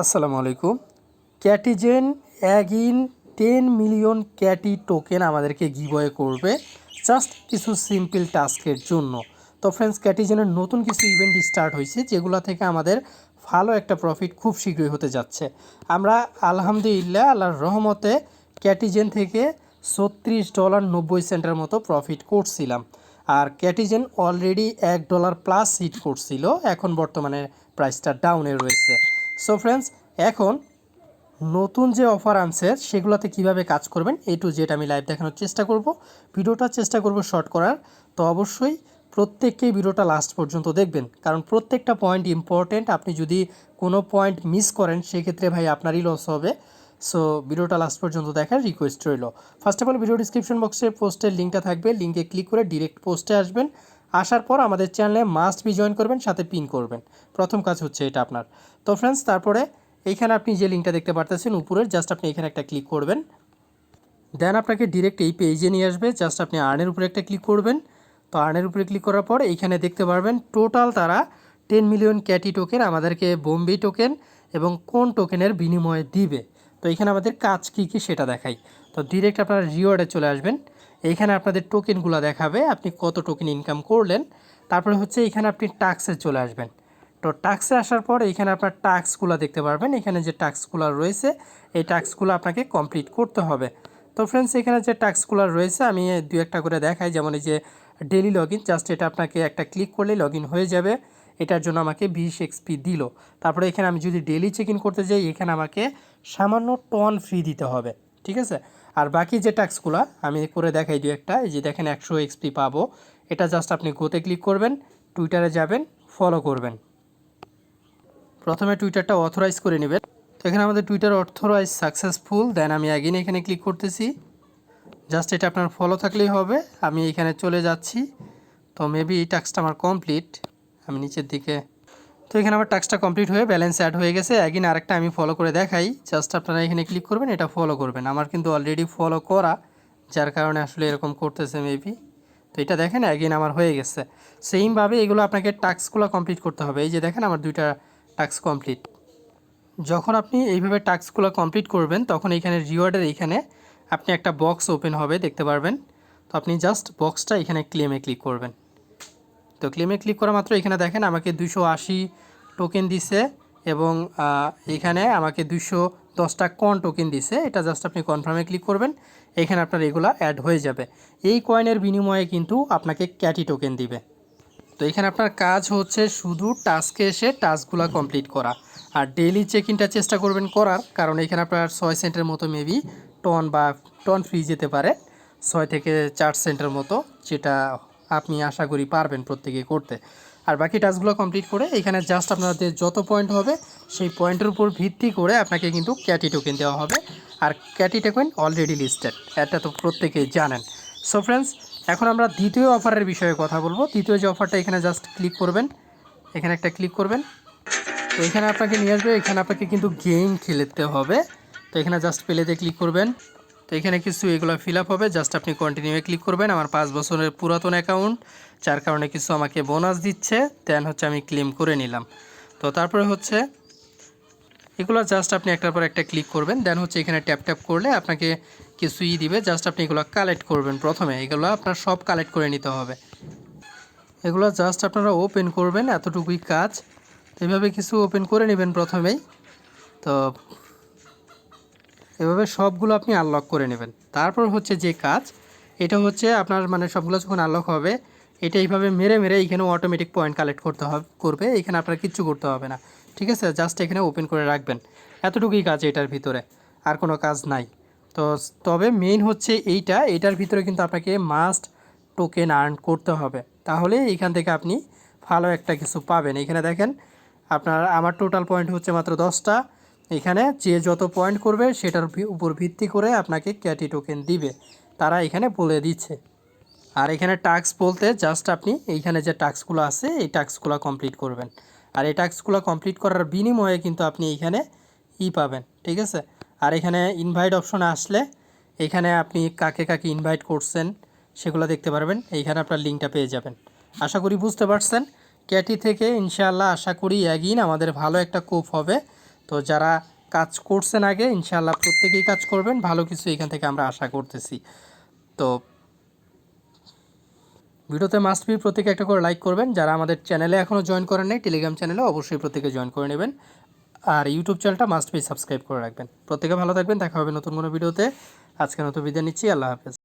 আসসালামু আলাইকুম। Catizen again ten million Cati token আমাদেরকে গিবয়ে করবে জাস্ট কিছু সিম্পল টাস্কের জন্য। তো ফ্রেন্ডস ক্যাটিজেনের নতুন কিছু ইভেন্ট স্টার্ট হয়েছে, যেগুলো থেকে আমাদের ভালো একটা প্রফিট খুব শীঘ্রই হতে যাচ্ছে। আমরা আলহামদুলিল্লাহ, আল্লাহর রহমতে ক্যাটিজেন থেকে ছত্রিশ ডলার নব্বই সেন্টের মতো প্রফিট করছিলাম। আর ক্যাটিজেন অলরেডি এক ডলার প্লাস হিট করছিল, এখন বর্তমানে প্রাইসটা ডাউনে রয়েছে। সো ফ্রেন্ডস এখন নতুন যে অফার আনছে, সেগুলোতে কীভাবে কাজ করবেন এ টু জেড আমি লাইভ দেখানোর চেষ্টা করব। ভিডিওটা চেষ্টা করব শর্ট করার। তো অবশ্যই প্রত্যেককেই ভিডিওটা লাস্ট পর্যন্ত দেখবেন। কারণ প্রত্যেকটা পয়েন্ট ইম্পর্টেন্ট আপনি যদি কোনো পয়েন্ট মিস করেন, সেক্ষেত্রে ভাই আপনারই লস হবে। সো ভিডিওটা লাস্ট পর্যন্ত দেখার রিকোয়েস্ট রইল। First of all video description বক্সে পোস্টের লিঙ্কটা থাকবে। লিঙ্কে ক্লিক করে ডিরেক্ট পোস্টে আসবেন। আসার পর আমাদের চ্যানেলে মাস্ট বি জয়েন করবেন, সাথে পিন করবেন। প্রথম কাজ হচ্ছে এটা আপনার। তো ফ্রেন্ডস তারপরে এইখানে আপনি যে লিঙ্কটা দেখতে পারতেছেন, উপরের জাস্ট আপনি এখানে একটা ক্লিক করবেন। দেন আপনাকে ডিরেক্ট এই পেজে নিয়ে আসবে জাস্ট আপনি আর্নের উপরে একটা ক্লিক করবেন। তো আর্নের উপরে ক্লিক করার পর এইখানে দেখতে পারবেন টোটাল তারা টেন মিলিয়ন ক্যাটি টোকেন আমাদেরকে বোম্বে টোকেন এবং কোন টোকেনের বিনিময়ে দিবে। তো এখানে আমাদের কাজ কী কী সেটা দেখাই। তো ডিরেক্ট আপনারা রিওয়ার্ডে চলে আসবেন। এইখানে আপনাদের টোকেনগুলো দেখাবে, আপনি কত টোকেন ইনকাম করলেন। তারপরে হচ্ছে এখানে আপনি টাক্সে চলে আসবেন। তো টাক্সে আসার পর এখানে আপনার টাস্কগুলো দেখতে পারবেন। এখানে যে টাস্কগুলো রয়েছে, এই টাস্কগুলো আপনাকে কমপ্লিট করতে হবে। তো ফ্রেন্ডস এখানে যে টাস্কগুলো রয়েছে, আমি দু একটা করে দেখাই। যেমন এই যে ডেলি লগ ইন জাস্ট এটা আপনাকে একটা ক্লিক করলেই লগ হয়ে যাবে। এটার জন্য আমাকে বিশ এক্সপি দিল। তারপরে এখানে আমি যদি ডেলি চেক ইন করতে যাই, এখানে আমাকে সামান্য টন ফ্রি দিতে হবে। ঠিক আছে? আর বাকি যে ট্যাক্সগুলো আমি করে দেখাই দু একটা। এই যে দেখেন, একশো এক্সপি পাবো। এটা জাস্ট আপনি গোতে ক্লিক করবেন টুইটারে যাবেন ফলো করবেন। প্রথমে টুইটারটা অথরাইজ করে নেবেন। তো এখানে আমাদের টুইটার অথরাইজ সাকসেসফুল দেন আমি অ্যাগিন এখানে ক্লিক করতেছি। জাস্ট এটা আপনার ফলো থাকলেই হবে। আমি এখানে চলে যাচ্ছি। তো মেবি এই টাস্কটা আমার কমপ্লিট আমি নিচের দিকে তো এখানে আমার টাস্কটা কমপ্লিট হয়ে ব্যালেন্স অ্যাড হয়ে গেছে। অ্যাগিন আরেকটা আমি ফলো করে দেখাই। জাস্ট আপনারা এখানে ক্লিক করবেন, এটা ফলো করবেন। আমার কিন্তু অলরেডি ফলো করা, যার কারণে আসলে এরকম করতেছে মেবি তো এটা দেখেন অ্যাগিন আমার হয়ে গেছে। সেইমভাবে এগুলো আপনাকে টাস্কগুলো কমপ্লিট করতে হবে। এই যে দেখেন, আমার দুইটা টাস্ক কমপ্লিট যখন আপনি এইভাবে টাস্কগুলো কমপ্লিট করবেন, তখন এখানে রিওয়ার্ডের এইখানে আপনি একটা বক্স ওপেন হবে, দেখতে পারবেন। তো আপনি জাস্ট বক্সটা এখানে ক্লেমে ক্লিক করবেন। তো ক্লেমে ক্লিক করা মাত্র এখানে দেখেন আমাকে দুশো আশি টোকেন দিছে এবং এখানে আমাকে দুশো দশটা কন টোকেন দিছে। এটা জাস্ট আপনি কনফার্মে ক্লিক করবেন, এখানে আপনার এগুলো অ্যাড হয়ে যাবে। এই কয়েনের বিনিময়ে কিন্তু আপনাকে ক্যাটি টোকেন দিবে। তো এখানে আপনার কাজ হচ্ছে শুধু টাস্কে এসে টাস্কগুলো কমপ্লিট করা। আর ডেইলি চেক ইনটা চেষ্টা করবেন করার, কারণ এখানে আপনার ছয় সেন্টের মতো মেবি টন বা টন ফ্রি যেতে পারে, ছয় থেকে চার সেন্টের মতো, যেটা আপনি আশা করি পারবেন প্রত্যেকে করতে। আর বাকি টাস্কগুলো কমপ্লিট করে এখানে জাস্ট আপনাদের যত পয়েন্ট হবে, সেই পয়েন্টের উপর ভিত্তি করে আপনাকে কিন্তু ক্যাটি টোকেন দেওয়া হবে। আর ক্যাটি টোকেন অলরেডি লিস্টেড এটা তো প্রত্যেকেই জানেন। সো ফ্রেন্ডস এখন আমরা দ্বিতীয় অফারের বিষয়ে কথা বলব। দ্বিতীয় যে অফারটা এখানে জাস্ট ক্লিক করবেন। এখানে একটা ক্লিক করবেন। তো এখানে আপনাকে নিয়ে আসবে, এখানে আপনাকে কিন্তু গেম খেলতে হবে। তো এখানে জাস্ট প্লেতে ক্লিক করবেন। তো এখানে কিছু এগুলো ফিল আপ হবে। জাস্ট আপনি কন্টিনিউয়ে ক্লিক করবেন। আমার পাঁচ বছরের পুরাতন অ্যাকাউন্ট যার কারণে কিছু আমাকে বোনাস দিচ্ছে। দেন হচ্ছে আমি ক্লেম করে নিলাম। তো তারপরে হচ্ছে, এগুলো জাস্ট আপনি একটার পর একটা ক্লিক করবেন। দেন হচ্ছে এখানে ট্যাপ ট্যাপ করলে আপনাকে কিছু ই দিবে। জাস্ট আপনি এগুলো কালেক্ট করবেন প্রথমে। এগুলো আপনার সব কালেক্ট করে নিতে হবে। এগুলো জাস্ট আপনারা ওপেন করবেন। এতটুকুই কাজ। এভাবে কিছু ওপেন করে নেবেন প্রথমেই। তো এভাবে সবগুলো আপনি আনলক করে নেবেন। তারপর হচ্ছে যে কাজ, এটা হচ্ছে আপনার মানে সবগুলো যখন আনলক হবে, এটা এইভাবে মেরে মেরে এখানে অটোমেটিক পয়েন্ট কালেক্ট করতে হবে, করবে, এখানে আপনার কিচ্ছু করতে হবে না। ঠিক আছে? জাস্ট এখানে ওপেন করে রাখবেন। এতটুকুই কাজ এটার ভিতরে, আর কোনো কাজ নাই। তো তবে মেইন হচ্ছে এইটা, এটার ভিতরে কিন্তু আপনাকে মাস্ট টোকেন আর্ন করতে হবে। তাহলে এইখান থেকে আপনি ভালো একটা কিছু পাবেন। এখানে দেখেন, আপনার, আমার টোটাল পয়েন্ট হচ্ছে মাত্র দশটা। এখানে যে যত পয়েন্ট করবে সেটার উপর ভিত্তি করে আপনাকে ক্যাটি টোকেন দিবে। তারা এখানে বলে দিচ্ছে। আর এখানে টাস্ক বলতে জাস্ট আপনি এইখানে যে টাস্কগুলো আছে, এই টাস্কগুলো কমপ্লিট করবেন। আর এই টাস্কগুলো কমপ্লিট করার বিনিময়ে কিন্তু আপনি এইখানে ই পাবেন, ঠিক আছে? আর এখানে ইনভাইট অপশন আসলে এখানে আপনি কাকে কাকে ইনভাইট করছেন সেগুলো দেখতে পারবেন। এইখানে আপনার লিঙ্কটা পেয়ে যাবেন। আশা করি বুঝতে পারছেন। ক্যাটি থেকে ইনশাআল্লাহ আশা করি অ্যাগিন আমাদের ভালো একটা কোপ হবে। তো যারা কাজ করছেন আগে, ইনশাআল্লাহ প্রত্যেকেই কাজ করবেন। ভালো কিছু এখান থেকে আমরা আশা করতেছি। তো ভিডিওতে মাস্ট বি প্রত্যেকে একটা করে লাইক করবেন। যারা আমাদের চ্যানেলে এখনও জয়েন করেন নাই টেলিগ্রাম চ্যানেলে অবশ্যই প্রত্যেকে জয়েন করে নেবেন। আর ইউটিউব চ্যানেলটা মাস্ট বি সাবস্ক্রাইব করে রাখবেন। প্রত্যেকে ভালো থাকবেন। দেখা হবে নতুন কোনো ভিডিওতে। আজকে নতুন বিদায় নিচ্ছি। আল্লাহ হাফেজ।